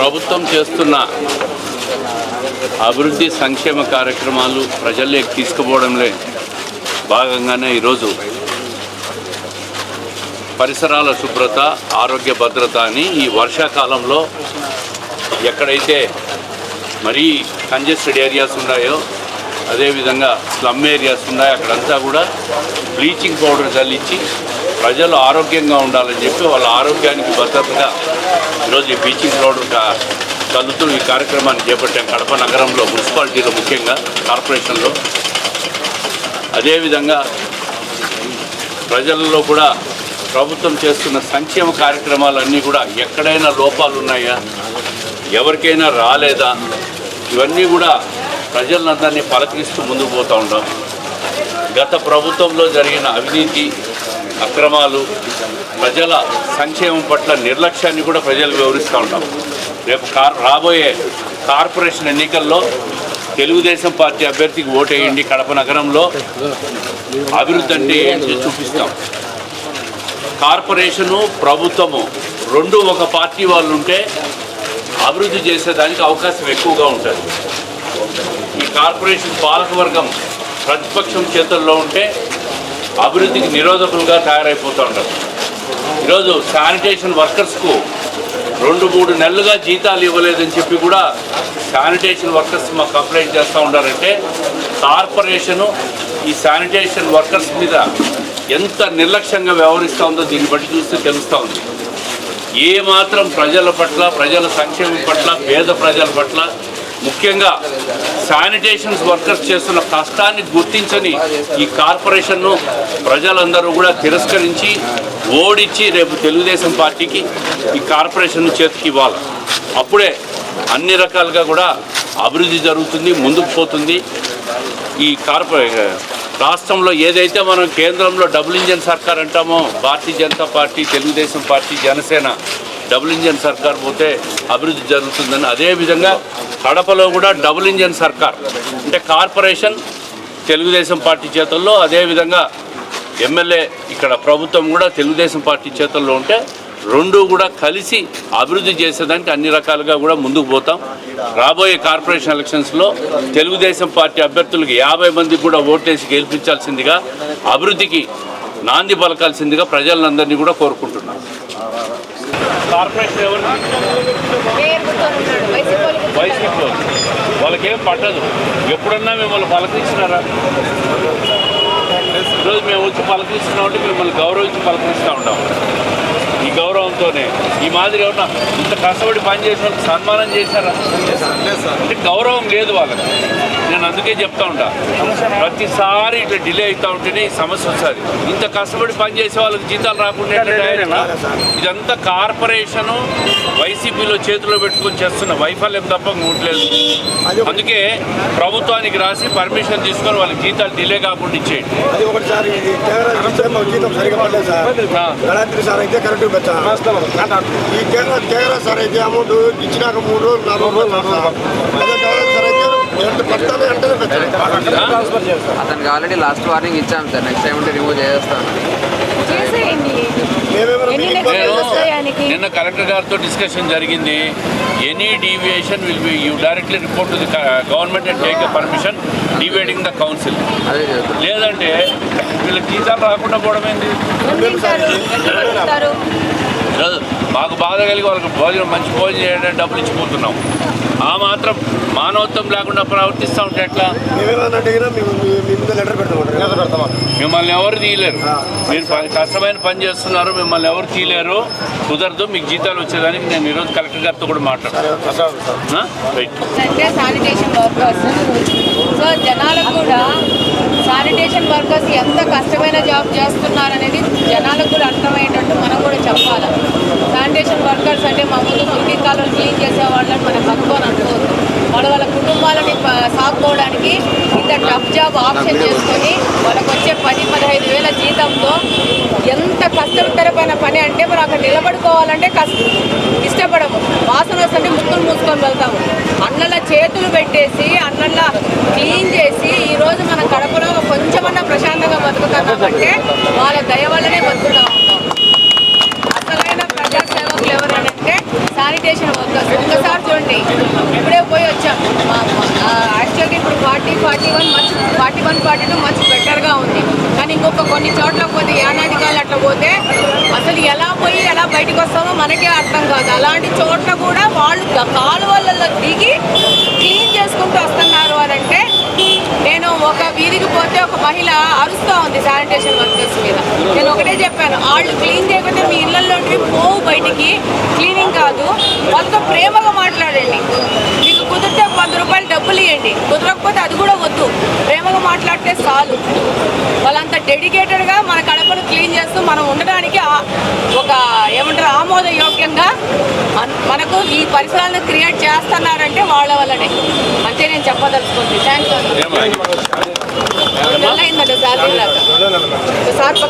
ప్రభుత్వం చేస్తున్న అభివృద్ధి సంక్షేమ కార్యక్రమాలు ప్రజల్లోకి తీసుకుపోవడంలో భాగంగానే ఈరోజు పరిసరాల శుభ్రత ఆరోగ్య భద్రత అని ఈ వర్షాకాలంలో ఎక్కడైతే మరీ కంజెస్టెడ్ ఏరియాస్ ఉన్నాయో అదేవిధంగా స్లమ్ ఏరియాస్ ఉన్నాయో అక్కడంతా కూడా బ్లీచింగ్ పౌడర్ చల్లించి ప్రజలు ఆరోగ్యంగా ఉండాలని చెప్పి వాళ్ళ ఆరోగ్యానికి భద్రతగా ఈరోజు ఈ బీచింగ్ రోడ్ కలుతూ ఈ కార్యక్రమాన్ని చేపట్టాం. కడప నగరంలో మున్సిపాలిటీలో ముఖ్యంగా కార్పొరేషన్లో. అదేవిధంగా ప్రజలలో కూడా ప్రభుత్వం చేస్తున్న సంక్షేమ కార్యక్రమాలన్నీ కూడా ఎక్కడైనా లోపాలు ఉన్నాయా? ఎవరికైనా రాలేదా? ఇవన్నీ కూడా ప్రజలందరినీ పలకరిస్తూ ముందుకు పోతూ ఉంటాం గత ప్రభుత్వంలో జరిగిన అవినీతి అక్రమాలు ప్రజల సంక్షేమం పట్ల నిర్లక్ష్యాన్ని కూడా ప్రజలు వివరిస్తూ ఉంటాం రేపు కార్ రాబోయే కార్పొరేషన్ ఎన్నికల్లో తెలుగుదేశం పార్టీ అభ్యర్థికి ఓటేయండి కడప నగరంలో. అభివృద్ధి అంటే ఏంటి చూపిస్తాం. కార్పొరేషను ప్రభుత్వము రెండు ఒక పార్టీ వాళ్ళు ఉంటే అభివృద్ధి చేసేదానికి అవకాశం ఎక్కువగా ఉంటుంది. ఈ కార్పొరేషన్ పాలకవర్గం ప్రతిపక్షం చేతుల్లో ఉంటే అభివృద్ధికి నిరోధకులుగా తయారైపోతూ ఉంటారు ఈరోజు శానిటేషన్ వర్కర్స్కు రెండు మూడు నెలలుగా జీతాలు ఇవ్వలేదని చెప్పి కూడా శానిటేషన్ వర్కర్స్ మాకు కంప్లైంట్ చేస్తూ ఉన్నారంటే కార్పొరేషను ఈ శానిటేషన్ వర్కర్స్ మీద ఎంత నిర్లక్ష్యంగా వ్యవహరిస్తూ ఉందో దీన్ని బట్టి చూస్తే తెలుస్తూ ఉంది. ఏ మాత్రం ప్రజల పట్ల ప్రజల సంక్షేమం పట్ల పేద ప్రజల పట్ల ముఖ్యంగా శానిటేషన్స్ వర్కర్స్ చేస్తున్న కష్టాన్ని గుర్తించని ఈ కార్పొరేషన్ను ప్రజలందరూ కూడా తిరస్కరించి ఓడించి రేపు తెలుగుదేశం పార్టీకి ఈ కార్పొరేషన్ చేతికి ఇవ్వాలి. అప్పుడే అన్ని రకాలుగా కూడా అభివృద్ధి జరుగుతుంది ముందుకు పోతుంది. ఈ కార్పొరే రాష్ట్రంలో ఏదైతే మనం కేంద్రంలో డబుల్ ఇంజన్ సర్కార్ అంటామో Bharatiya Janata party Telugu Desam party Janasena double engine సర్కార్ పోతే అభివృద్ధి జరుగుతుందని అదేవిధంగా కడపలో కూడా డబుల్ ఇంజన్ సర్కార్ అంటే కార్పొరేషన్ తెలుగుదేశం పార్టీ చేతుల్లో అదేవిధంగా ఎమ్మెల్యే ఇక్కడ ప్రభుత్వం కూడా తెలుగుదేశం పార్టీ చేతుల్లో ఉంటే రెండు కూడా కలిసి అభివృద్ధి చేసేదానికి అన్ని రకాలుగా కూడా ముందుకు పోతాం. రాబోయే కార్పొరేషన్ ఎలక్షన్స్లో తెలుగుదేశం పార్టీ అభ్యర్థులకు యాభై మందికి కూడా ఓటేసి గెలిపించాల్సిందిగా అభివృద్ధికి నాంది పలకాల్సిందిగా ప్రజలందరినీ కూడా కోరుకుంటున్నాను. వైసీపీ వాళ్ళకేం పట్టదు. ఎప్పుడన్నా మిమ్మల్ని పలకరిస్తున్నారా ఈరోజు మేము వచ్చి పలకరిస్తున్నామంటే మిమ్మల్ని గౌరవించి పలకరిస్తూ ఉంటాం. ఈ గౌరవంతోనే. ఈ మాదిరి ఏమన్నా ఇంత కష్టపడి పనిచేసిన సన్మానం చేశారా? అంటే గౌరవం లేదు వాళ్ళకి. నేను అందుకే చెప్తా ఉంటా. ప్రతిసారి ఇట్లా డిలే అవుతా ఉంటేనే ఈ సమస్య వస్తుంది. ఇంత కష్టపడి పని చేసే వాళ్ళకి జీతాలు రాకుండా? ఇదంతా కార్పొరేషను వైసీపీలో చేతిలో పెట్టుకొని చేస్తున్న వైఫల్యం తప్ప ఇంకోట్లేదు అందుకే ప్రభుత్వానికి రాసి పర్మిషన్ తీసుకొని వాళ్ళకి జీతాలు డిలే కాకుండా ఇచ్చేయండి. ఈ కేంద్ర సార్. అయితే అమౌంట్ ఇచ్చినాక మూడు రోజులు నాలుగు రోజులు అతనికి ఆల్రెడీ లాస్ట్ వార్నింగ్ ఇచ్చాం సార్. నెక్స్ట్ టైం ఉంటే రిమూవ్ ఆయనకి? నిన్న కలెక్టర్ గారితో డిస్కషన్ జరిగింది. Any deviation will be you directly report to the government and take permission dividing the council లేదంటే వీళ్ళకి జీతాలు రాకుండా పోవడం ఏంది? మాకు బాధ కలిగి వాళ్ళకి భోజనం మంచి భోజనం చేయడానికి డబ్బులు ఇచ్చిపోతున్నాం ఆ మాత్రం మానవత్వం లేకుండా ప్రవర్తిస్తూ ఉంటే ఎట్లా? మిమ్మల్ని ఎవరు తీయలేరు. మీరు కష్టమైన పని చేస్తున్నారు మిమ్మల్ని ఎవరు తీయలేరు. కుదరదు మీకు జీతాలు వచ్చేదానికి నేను ఈరోజు కలెక్టర్ గారితో కూడా మాట్లాడతాను. రైట్ అంటే శానిటేషన్ వర్కర్స్ సో జనాలకు కూడా శానిటేషన్ వర్కర్స్ ఎంత కష్టమైన జాబ్ చేస్తున్నారనేది జనాలకు కూడా అర్థమయ్యేటట్టు మనం కూడా చెప్పాలి శానిటేషన్ వర్కర్స్ అంటే మా ముందు మురికి కాలువలు క్లీన్ చేసే వాళ్ళని మనం అని అనుకోవద్దు. వాళ్ళ వాళ్ళ కుటుంబాలని సాగుకోవడానికి ఇంత టఫ్ జాబ్ ఆప్షన్ చేసుకొని వాళ్ళకి వచ్చే పది పదహైదు వేల జీతంతో ఎంత కష్టతరమైన పని అంటే మనం అక్కడ నిలబడుకోవాలంటే కష్టం ఇష్టపడము. వాసన వస్తుంటే ముక్కులు మూసుకొని వెళ్తాము అన్నల చేతులు పెట్టేసి అన్నల క్లీన్ చేసి ఈ రోజు మన కడపలో కొంచెమన్నా ప్రశాంతంగా బతుకుతున్నామంటే వాళ్ళ దయ వల్లనే బతుకుతా ఉంటాయి ఇప్పుడే పోయి వచ్చాం. యాక్చువల్గా ఇప్పుడు forty forty one much forty one forty two much బెటర్గా ఉంది. కానీ ఇంకొక కొన్ని చోట్ల పోతే యానాదికాలు అట్లా పోతే అసలు ఎలా పోయి ఎలా బయటకు వస్తామో మనకే అర్థం కాదు. అలాంటి చోట్ల కూడా వాళ్ళు కాలువలలో దిగి క్లీన్ చేసుకుంటూ వస్తున్నారు అని అంటే నేను ఒక వీధికి పోతే ఒక మహిళ అరుస్తూ ఉంది శానిటేషన్ వర్కర్స్ మీద. నేను ఒకటే చెప్పాను వాళ్ళు క్లీన్ చేయకపోతే మీ ఇళ్ళలోకి పోవు బయటికి. క్లీనింగ్ కాదు. వాళ్ళతో ప్రేమగా మాట్లాడండి. మీకు కుదిరితే వంద రూపాయలు డబ్బులు ఇవ్వండి కుదరకపోతే అది కూడా వద్దు. ప్రేమగా మాట్లాడితే చాలు. వాళ్ళంత డెడికేటెడ్గా మన కడపను క్లీన్ చేస్తూ మనం ఉండడానికి ఒక ఏమంటారు ఆమోదయోగ్యంగా పరిసరాలను క్రియేట్ చేస్తున్నారంటే వాళ్ళ వల్లనే. అంతే నేను చెప్పదలుచుకుంది. థ్యాంక్స్ అయిందండి సార్